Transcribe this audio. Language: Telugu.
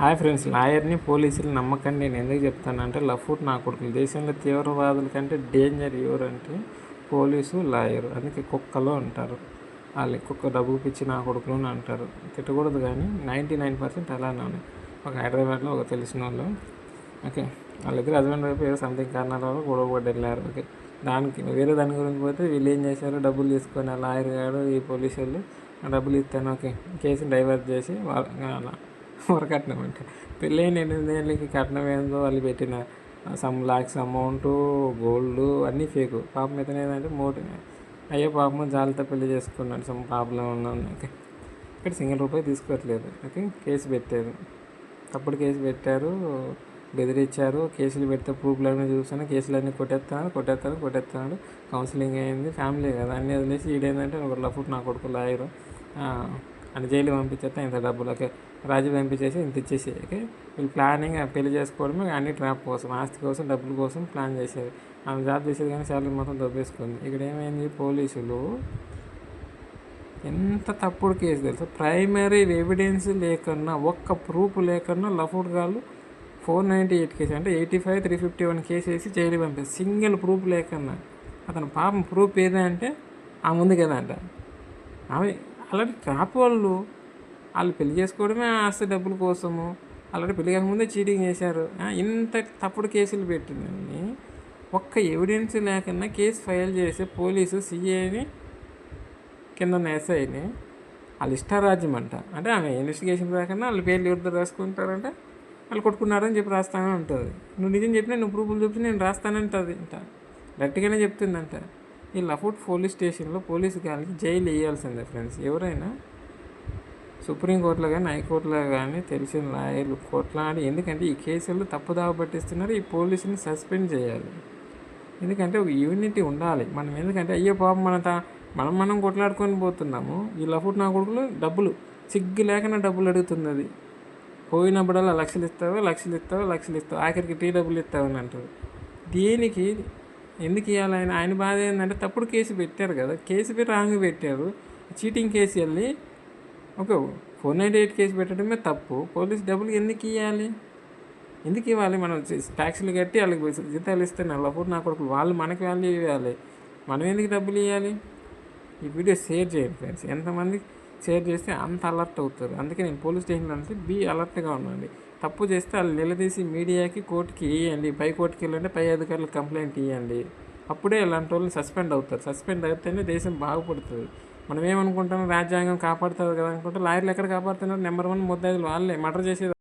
హాయ్ ఫ్రెండ్స్ లాయర్ని పోలీసులు నమ్మకండి. నేను ఎందుకు చెప్తానంటే లఫూట్ నా కొడుకులు. దేశంలో తీవ్రవాదుల కంటే డేంజర్ ఎవరంటే పోలీసు లాయర్ అందుకే కుక్కలో అంటారు. వాళ్ళు కుక్క డబ్బు పిచ్చి నా కొడుకులు అని అంటారు. తిట్టకూడదు కానీ నైంటీ నైన్ పర్సెంట్ అలానే ఉన్నాయి. ఒక హైదరాబాద్లో ఒక తెలిసిన వాళ్ళు ఓకే. వాళ్ళిద్దరు హస్బెండ్ వైపు ఏదో సంథింగ్ కారణాల వల్ల గొడవ పడి వెళ్ళారు ఓకే. దానికి వేరే దాని గురించి పోతే వీళ్ళు ఏం చేశారు? డబ్బులు తీసుకొని ఆ లాయర్ గారు ఈ పోలీసు వాళ్ళు డబ్బులు ఇస్తాను ఓకే. కేసుని డైవర్ట్ చేసి వాళ్ళ అలా వరకట్నం అంటే. పెళ్ళైన ఎనిమిది ఏళ్ళకి కట్నం ఏందో వాళ్ళు పెట్టిన సమ్ లాక్స్ అమౌంట్ గోల్డ్ అన్నీ ఫేక్. పాపం ఇతను ఏంటంటే మోటి అయ్యో పాపం జాలితో పెళ్ళి చేసుకున్నాడు సమ్ ప్రాబ్లం ఉన్నాను ఓకే ఇక్కడ సింగిల్ రూపాయి తీసుకోవట్లేదు. ఓకే కేసు పెట్టారు. తప్పుడు కేసు పెట్టారు బెదిరించారు కేసులు పెడితే ప్రూఫ్లు అన్నీ చూసాను కేసులు అన్నీ కొట్టేస్తాను కొట్టేస్తాను. కొట్టేస్తున్నాడు కౌన్సిలింగ్ అయింది ఫ్యామిలీ కదా అన్నీ వదిలేసి ఈడేంటంటే ఒక లఫుట్ నా కొడుకు లాయరు. అని జైలు పంపించేస్తే ఇంత డబ్బులకే రాజు పంపించేసి ఇంత ఇచ్చేసి వీళ్ళు ప్లానింగ్ పెళ్ళి చేసుకోవడమే అన్ని ట్రాప్ కోసం ఆస్తి కోసం డబ్బుల కోసం ప్లాన్ చేసేది. ఆమె జాబ్ చేసేది కానీ శాలరీ మొత్తం దొబ్బేసుకుంది. ఇక్కడ ఏమైంది? పోలీసులు ఎంత తప్పుడు కేసు తెలుసు? ప్రైమరీ ఎవిడెన్స్ లేకున్నా ఒక్క ప్రూఫ్ లేకున్నా లఫూడ్ గాళ్ళు ఫోర్ నైంటీ ఎయిట్ కేసు అంటే eighty five three fifty one case వేసి జైలు పంపేసి సింగిల్ ప్రూఫ్ లేకున్నా. అతను పాపం ప్రూఫ్ ఏదంటే ఆ ముందు కదా అంట. ఆమె అలాంటి ట్రాప్ వాళ్ళు వాళ్ళు పెళ్ళి చేసుకోవడమే ఆస్తి డబ్బుల కోసము. అలాంటి పెళ్ళి కాకముందే చీటింగ్ చేశారు. ఇంత తప్పుడు కేసులు పెట్టిందని ఒక్క ఎవిడెన్స్ లేకుండా కేసు ఫైల్ చేసి పోలీసు సీఏని కింద ఉన్న ఎస్ఐని వాళ్ళు ఇష్టారాజ్యం అంట అంటే ఆమె ఇన్వెస్టిగేషన్ రాకుండా వాళ్ళ పేర్లు ఎవరిద్దరు రాసుకుంటారంటే. వాళ్ళు కొట్టుకున్నారని చెప్పి రాస్తానే ఉంటుంది. నువ్వు నిజం చెప్పినా నువ్వు ప్రూఫ్లు చూపి నేను రాస్తానంటుంది అంట. గట్టిగానే చెప్తుందంట. ఈ లఫూట్ పోలీస్ స్టేషన్లో పోలీస్ గారికి జైలు వేయాల్సిందే ఫ్రెండ్స్. ఎవరైనా సుప్రీంకోర్టులో కానీ హైకోర్టులో కానీ తెలిసిన లాయర్లు కొట్లాడి ఎందుకంటే ఈ కేసులు తప్పుదావ పట్టిస్తున్నారు ఈ పోలీసుని సస్పెండ్ చేయాలి. ఎందుకంటే ఒక యూనిటీ ఉండాలి. మనం ఎందుకంటే అయ్యో పాపం మన తా మనం మనం కొట్లాడుకొని పోతున్నాము. ఈ లఫుట్ నా కొడుకులు డబ్బులు సిగ్గు లేకుండా డబ్బులు అడుగుతుంది అది పోయినప్పుడల్లా లక్షలు ఇస్తావు లక్షలు ఇస్తావు లక్షలు ఇస్తావు ఆఖరికి టీ డబ్బులు ఇస్తావు అని అంటారు. దేనికి ఎందుకు ఇవ్వాలి ఆయన? ఆయన బాధ ఏంటంటే తప్పుడు కేసు పెట్టారు కదా. కేసు పెట్టి రాంగ్ పెట్టారు. చీటింగ్ కేసు వెళ్ళి ఒక ఫోర్ నైంటీ ఎయిట్ కేసు పెట్టడమే తప్పు. పోలీస్ డబ్బులు ఎందుకు ఇవ్వాలి ఎందుకు ఇవ్వాలి? మనం ట్యాక్సీలు కట్టి వాళ్ళకి జీతాలు ఇస్తే నల్లపూట నా కొడుకు వాళ్ళు మనకి వాల్యూ ఇవ్వాలి. మనం ఎందుకు డబ్బులు ఇవ్వాలి ఈ వీడియో షేర్ చేయండి ఫ్రెండ్స్. ఎంతమంది షేర్ చేస్తే అంత అలర్ట్ అవుతారు అందుకే నేను పోలీస్ స్టేషన్లో అంటే బీ అలర్ట్గా ఉండండి తప్పు చేస్తే వాళ్ళు నిలదీసి మీడియాకి కోర్టుకి ఇవ్వండి పై కోర్టుకి వెళ్ళండి పై అధికారులకు కంప్లైంట్ ఇవ్వండి అప్పుడే ఇలాంటి వాళ్ళు సస్పెండ్ అవుతారు. సస్పెండ్ అయితేనే దేశం బాగుపడుతుంది. మనం ఏమనుకుంటాం రాజ్యాంగం కాపాడుతుంది కదా అనుకుంటే లాయర్లు ఎక్కడ కాపాడుతున్నారు? నెంబర్ వన్ ముద్దాయిలు వాళ్ళే. మర్డర్ చేసేది